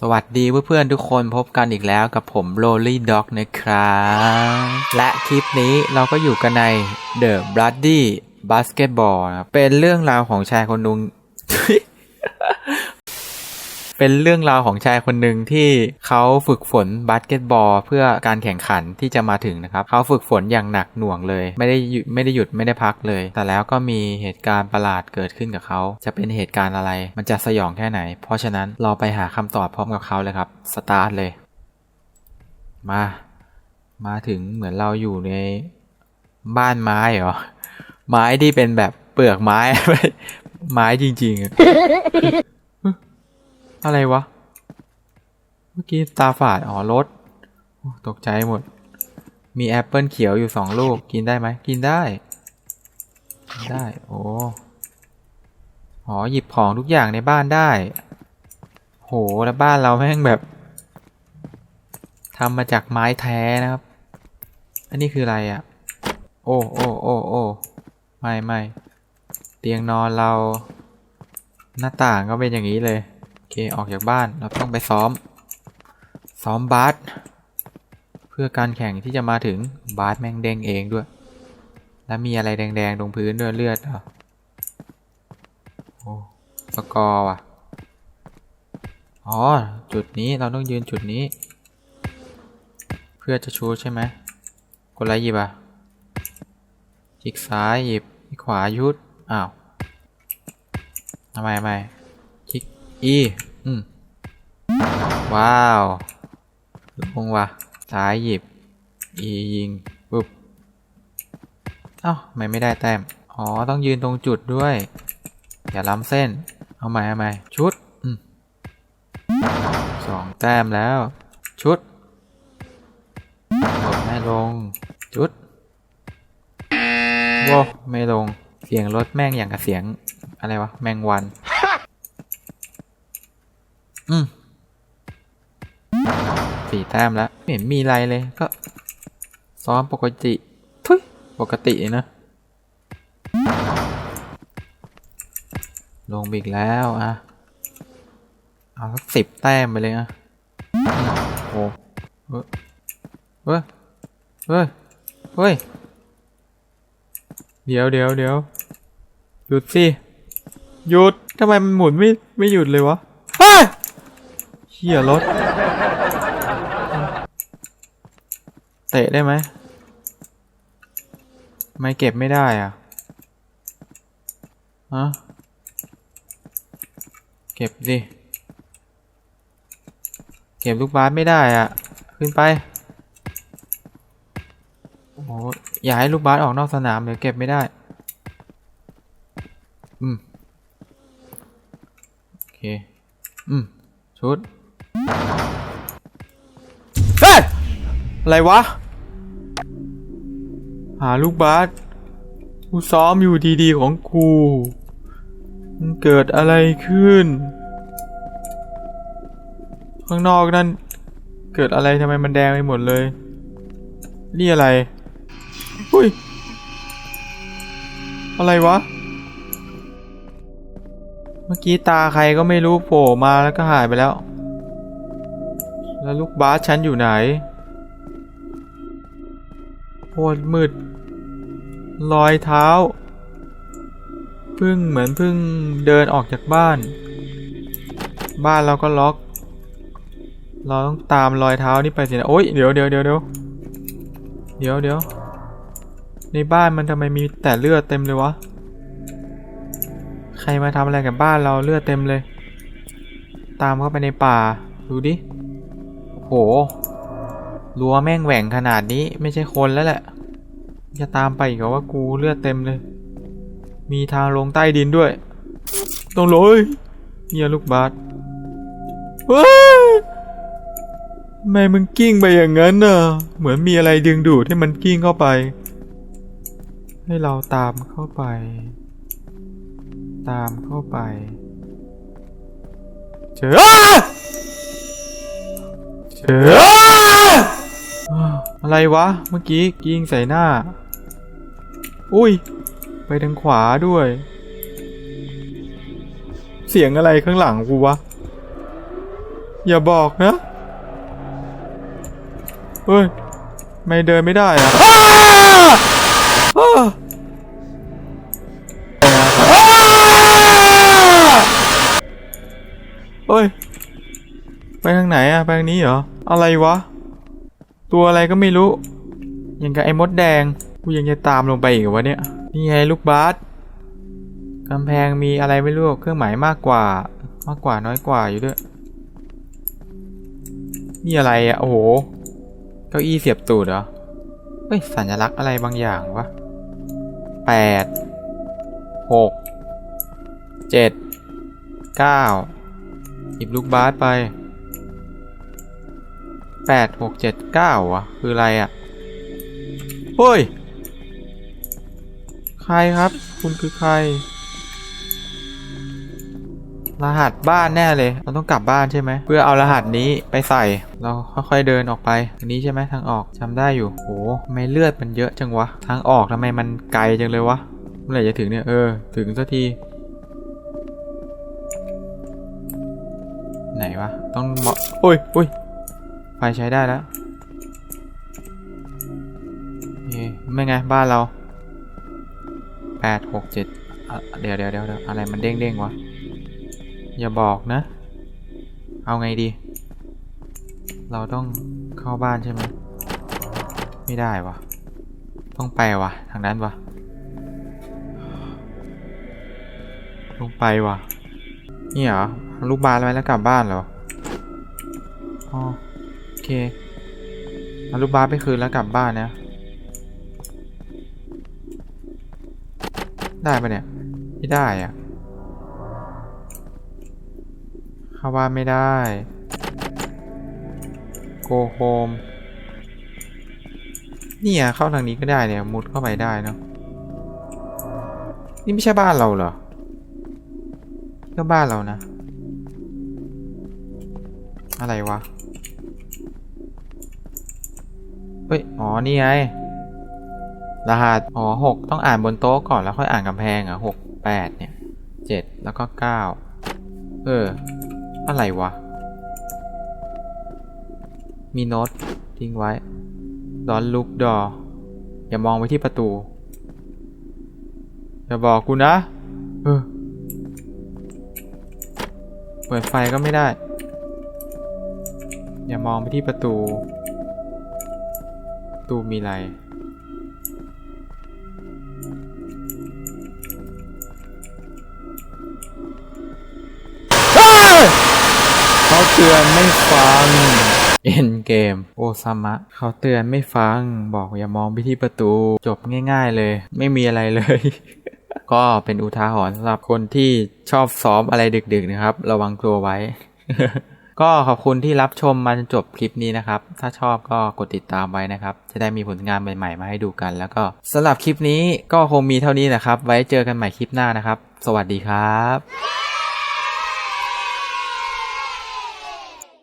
สวัสดีเพื่อนๆทุกคนพบกันอีกแล้วกับผม l o l l y Dog นะครับ และคลิปนี้เราก็อยู่กันใน The Bloody Basketball เป็นเรื่องราวของชายคนหนึ่ง เป็นเรื่องราวของชายคนหนึ่งที่เขาฝึกฝนบาสเกตบอลเพื่อการแข่งขันที่จะมาถึงนะครับ เขาฝึกฝนอย่างหนักหน่วงเลย ไม่ได้หยุดไม่ได้หยุดไม่ได้พักเลย แต่แล้วก็มีเหตุการณ์ประหลาดเกิดขึ้นกับเขา จะเป็นเหตุการณ์อะไร มันจะสยองแค่ไหน เพราะฉะนั้นเราไปหาคำตอบพร้อมกับเขาเลยครับสตาร์ทเลย มา มาถึงเหมือนเราอยู่ในบ้านไม้เหรอไม้ที่เป็นแบบเปลือกไม้ ไม้จริง ๆ อะไรวะ เมื่อกี้ตาฝาด อ๋อรถตกใจหมด มีแอปเปิลเขียวอยู่สองลูก กินได้ไหม กินได้ กินได้ โอ้อ๋อหยิบของทุกอย่างในบ้านได้ โห แล้วบ้านเราแม่งแบบทำมาจากไม้แท้นะครับ อันนี้คืออะไรอะ่ะ โอ้โอ้โอ้โอ้ไม่ไม่เตียงนอนเราหน้าต่างก็เป็นอย่างนี้เลย อเคออกจากบ้านเราต้องไปซ้อม ซ้อมบาสเพื่อการแข่งที่จะมาถึงบาสแม่งเด้งเองด้วย แล้วมีอะไรแดงๆตรงพื้นด้วยเลือดเหรอโอ้สกอร์ว่ะอ๋อ จุดนี้เราต้องยืนจุดนี้ เพื่อจะชูใช่ไหมกดอะไรหยิบอะคลิกซ้ายหยิบคลิกขวายุดอ้าวทำไมไมคลิก E อืมว้าวลงว่ะซ้ายหยิบ E ยิงปุ๊บเอ้าไม่ไม่ได้แต้ม อ๋อ ต้องยืนตรงจุดด้วย อย่าล้ำเส้น เอาใหม่เอาใหม่ชุดอืมสองแต้มแล้ว ชุดกดไม่ลงจุดโว้ไม่ลง เสียงรถแม่งอย่างกับเสียง อะไรวะ แมงวัน อืมสี่แต้มแล้วไม่เห็นมีอะไรเลยก็ ซ้อมปกติทุยปกตินะ ลงไปอีกแล้วอะ เอาสักสิบแต้มไปเลยอะโอ้เฮ้ยเฮ้ยเฮ้ยเดี๋ยวเดี๋ยวเดี๋ยวหยุดสิ หยุดทำไมมันหมุนไม่ไม่หยุดเลยวะเฮ้ย เขี่ยรถ เตะได้ไหมไม่เก็บไม่ได้อะฮะเก็บดิ เก็บลูกบาสไม่ได้อะ ขึ้นไป โอ้โหอย่าให้ลูกบาสออกนอกสนามเดี๋ยวเก็บไม่ได้ อืม โอเค อืม ชุด เฮ้ยอะไรวะ หาลูกบาสกูซ้อมอยู่ดีๆของกูมันเกิดอะไรขึ้น ข้างนอกนั่น เกิดอะไรทำไมมันแดงไปหมดเลย นี่อะไร อุ้ย อะไรวะ เมื่อกี้ตาใครก็ไม่รู้โผล่มาแล้วก็หายไปแล้ว แล้วลูกบาสฉันอยู่ไหนโคตรมืด รอยเท้าพิ่งเหมือนพิ่งเดินออกจากบ้าน บ้านเราก็ล็อก เราต้องตามรอยเท้านี่ไปสินะโอ๊ยเดี๋ยวเดี๋ยวเดี๋ยวเดี๋ยวเดี๋ยวเดี๋ยวในบ้านมันทำไมมีแต่เลือดเต็มเลยวะ ใครมาทำอะไรกับบ้านเราเลือดเต็มเลย ตามเข้าไปในป่า ดูดิ โหรั้วแม่งแหว่งขนาดนี้ไม่ใช่คนแล้วแหละ จะตามไปกเหรอว่ากูเลือดเต็มเลย มีทางลงใต้ดินด้วย ต้องลยเนี่ยลูกบาสเฮ้ยทำไมมึงกิ้งไปอย่างนั้นน่ะ เหมือนมีอะไรดึงดูดให้มันกิ้งเข้าไป ให้เราตามเข้าไป ตามเข้าไป เจอ เอออะไรวะ เมื่อกี้ยิงใส่หน้า อุ้ย ไปทางขวาด้วย เสียงอะไรข้างหลังกูวะ อย่าบอกนะ เฮ้ย ไม่เดินไม่ได้อะอ้าอ้าเฮ้ย ไปทางไหนอะไปทางนี้เหรอ อะไรวะ ตัวอะไรก็ไม่รู้ยังกับไอ้มดแดง กูยังจะตามลงไปอีกวะเนี่ย นี่ไงลูกบาสกำแพงมีอะไรไม่รู้ เครื่องหมายมากกว่า มากกว่าน้อยกว่าอยู่ด้วย นี่อะไรอะ่ะ โอ้โห เก้าอี้เสียบตูดเหรอ เฮ้ย สัญลักษณ์อะไรบางอย่างวะแปด หก เจ็ด เก้าหยิบลูกบาสไป แปดหกเจ็ดเก้าวะคืออะไรอะ่ะเฮ้ย ใครครับ คุณคือใคร รหัสบ้านแน่เลย เราต้องกลับบ้านใช่ไหม เพื่อเอารหัสนี้ไปใส่ เราค่อยๆเดินออกไป อันนี้ใช่ไหมทางออกจำได้อยู่โหทำไมเลือดมันเยอะจังวะ ทางออกทำไมมันไกลจังเลยวะ เมื่อไหร่จะถึงเนี่ย เออ ถึงสักที ไหนวะ ต้องเหมาะโอ้ยโอ้ย ไฟใช้ได้แล้วเย้ไม่ไงบ้านเราแปดหกเจ็ดเดี๋ยวเดี๋ยวเดี๋ยวเดี๋ยวอะไรมันเด้งเด้งวะ อย่าบอกนะ เอาไงดี เราต้องเข้าบ้านใช่ไหมไม่ได้วะต้องไปวะทางนั้นวะลงไปวะนี่เหรอลูกบาสไว้แล้วกลับบ้านเหรออ๋อ เคเอาลูกบาสไปคืนแล้วกลับบ้านนะ ได้ปะเนี่ย ไม่ได้อะเข้าบ้านไม่ได้ go home เนี่ยเข้าทางนี้ก็ได้เนี่ย มุดเข้าไปได้เนาะ นี่ไม่ใช่บ้านเราเหรอ ก็บ้านเรานะ อะไรวะ เฮ้ย อ๋อ นี่ไง รหัส อ๋อหกต้องอ่านบนโต๊ะก่อนแล้วค่อยอ่านกำแพงอะหกแปดเนี่ยเจ็ดแล้วก็เก้าเออ อะไรวะ มีโน้ตทิ้งไว้ดอนลุกดอ อย่ามองไปที่ประตู อย่าบอกกูนะ เออ เปิดไฟก็ไม่ได้ อย่ามองไปที่ประตู ตูมีอะไร เขาเตือนไม่ฟัง เอ็นเกม โอซามะ เขาเตือนไม่ฟัง บอกอย่ามองไปที่ประตู จบง่ายๆเลย ไม่มีอะไรเลย ก็เป็นอุทาหรณ์สำหรับคนที่ชอบซ้อมอะไรดึกๆนะครับ ระวังตัวไว้ ก็ขอบคุณที่รับชมมาจนจบคลิปนี้นะครับ ถ้าชอบก็กดติดตามไว้นะครับ จะได้มีผลงานใหม่ๆ มาให้ดูกัน แล้วก็สำหรับคลิปนี้ก็คงมีเท่านี้นะครับ ไว้เจอกันใหม่คลิปหน้านะครับ สวัสดีครับ